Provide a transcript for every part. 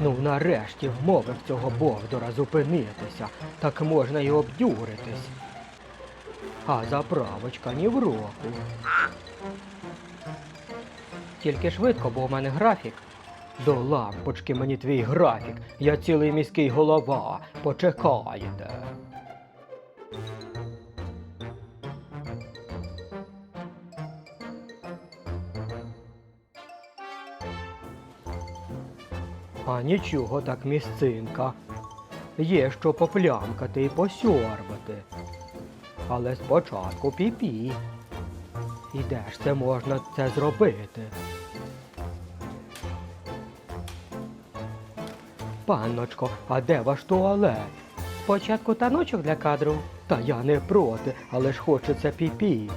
Ну, нарешті вмовив цього Бовдора зупинитися, так можна й обдюритись. А заправочка ні в року. Тільки швидко, бо у мене графік. До лампочки мені твій графік. Я цілий міський голова. Почекаєте. А нічого так місцинка. Є що поплямкати і посьорбати. Але спочатку піпі. І де ж це можна це зробити? Панночко, а де ваш туалет? Спочатку таночок для кадру. Та я не проти, але ж хочеться піпі.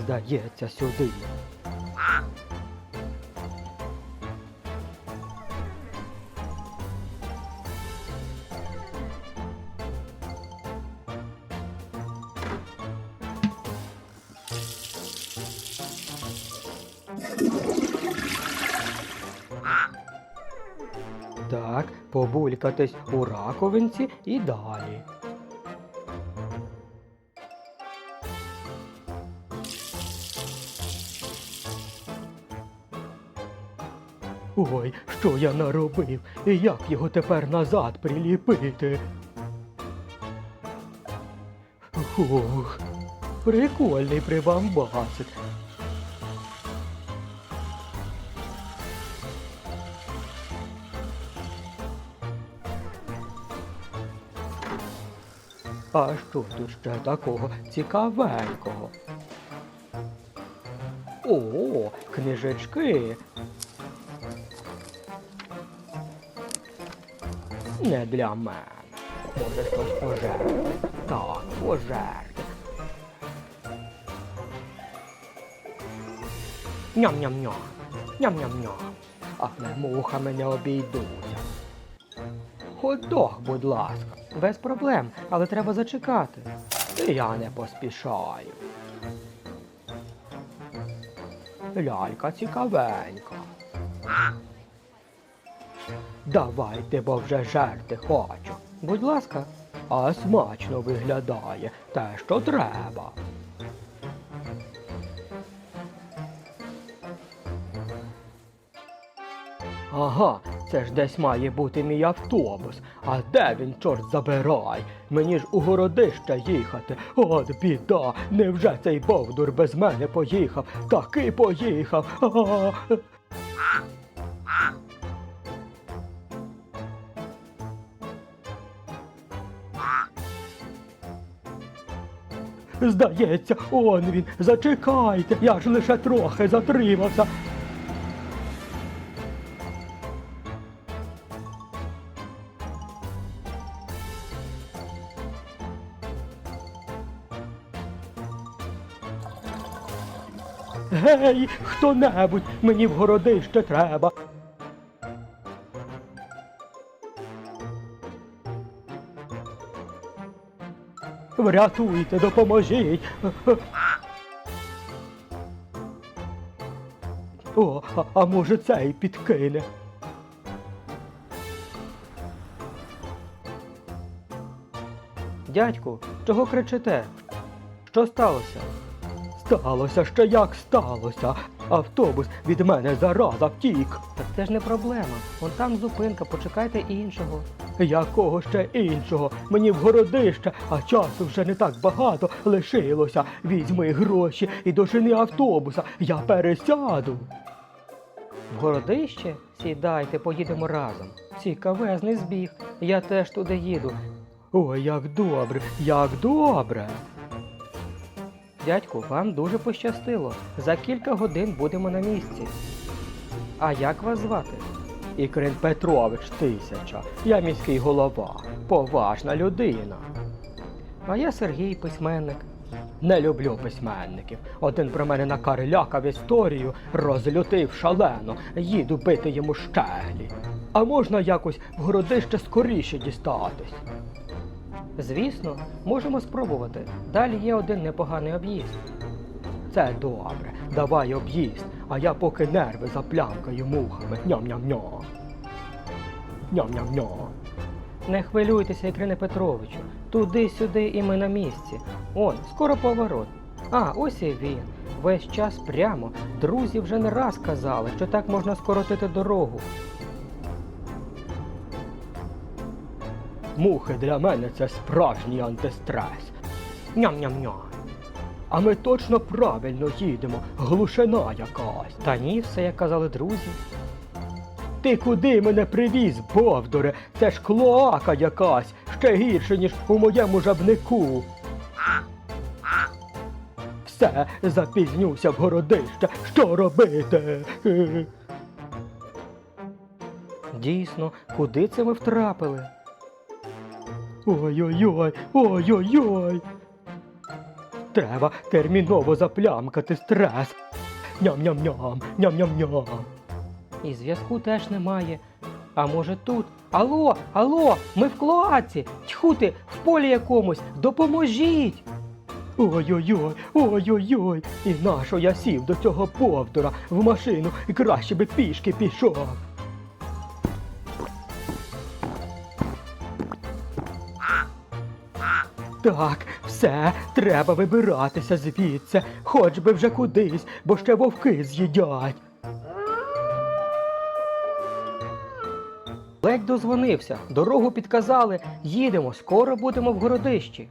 Здається, сюди. Так, побулькатись у раковинці і далі. Ой, що я наробив? І як його тепер назад приліпити? Ух, прикольний прибамбасик. А що тут ще такого цікавенького? О, книжечки. Не для мене. Може щось пожерти. Так, пожерти. Ням-ням-ням. Ням-ням-ням. Але мухами не обійдуся. Хот-дог, будь ласка. Без проблем, але треба зачекати. Я не поспішаю. Лялька цікавенька. Давайте, бо вже жерти хочу. Будь ласка, а смачно виглядає те, що треба. Ага, це ж десь має бути мій автобус. А де він, чорт забирай? Мені ж у городище їхати. От біда, невже цей бовдур без мене поїхав? Таки поїхав. А-а-а. Здається, он він. Зачекайте, я ж лише трохи затримався. Гей, хто-небудь, мені в городище треба. Врятуйте, допоможіть. О, а, а може цей підкине. Дядьку, чого кричите? Що сталося? Сталося, що як сталося. Автобус від мене зараза втік. Так це ж не проблема. Вон там зупинка, почекайте іншого. Якого ще іншого? Мені в городище, а часу вже не так багато лишилося. Візьми гроші і дожени автобуса. Я пересяду. В городище? Сідайте, поїдемо разом. Цікавезний збіг. Я теж туди їду. Ой, як добре, як добре. Дядьку, вам дуже пощастило. За кілька годин будемо на місці. А як вас звати? Ікрин Петрович Тисяча. Я міський голова, поважна людина. А я Сергій письменник. Не люблю письменників. Один про мене накарлякав історію, розлютив шалено, їду бити йому щеглі. А можна якось в городище скоріше дістатись? Звісно, можемо спробувати. Далі є один непоганий об'їзд. Це добре, давай об'їзд, а я поки нерви заплямкаю мухами. Ням-ням-ням. Ням-ням-ням. Не хвилюйтеся, Ікрине Петровичу. Туди-сюди і ми на місці. Он, скоро поворот. А, ось і він. Весь час прямо. Друзі вже не раз казали, що так можна скоротити дорогу. Мухи для мене це справжній антистрес. Ням-ням-ням. А ми точно правильно їдемо, глушина якась. Та ні, все як казали друзі. Ти куди мене привіз, Бовдоре? Це ж клоака якась, ще гірше, ніж у моєму жабнику. Все, запізнюся в городище. Що робити? Дійсно, куди це ми втрапили? Ой-ой-ой, ой-ой-ой. Треба терміново заплямкати стрес. Ням-ням-ням, ням-ням-ням. І зв'язку теж немає. А може тут? Алло, алло, ми в клоаці. Тьху ти, в полі якомусь, допоможіть. Ой-ой-ой, ой-ой-ой. І нащо я сів до цього повдора в машину і краще би пішки пішов. Так, все, треба вибиратися звідси, хоч би вже кудись, бо ще вовки з'їдять. Ледь дозвонився, дорогу підказали, їдемо, скоро будемо в городищі.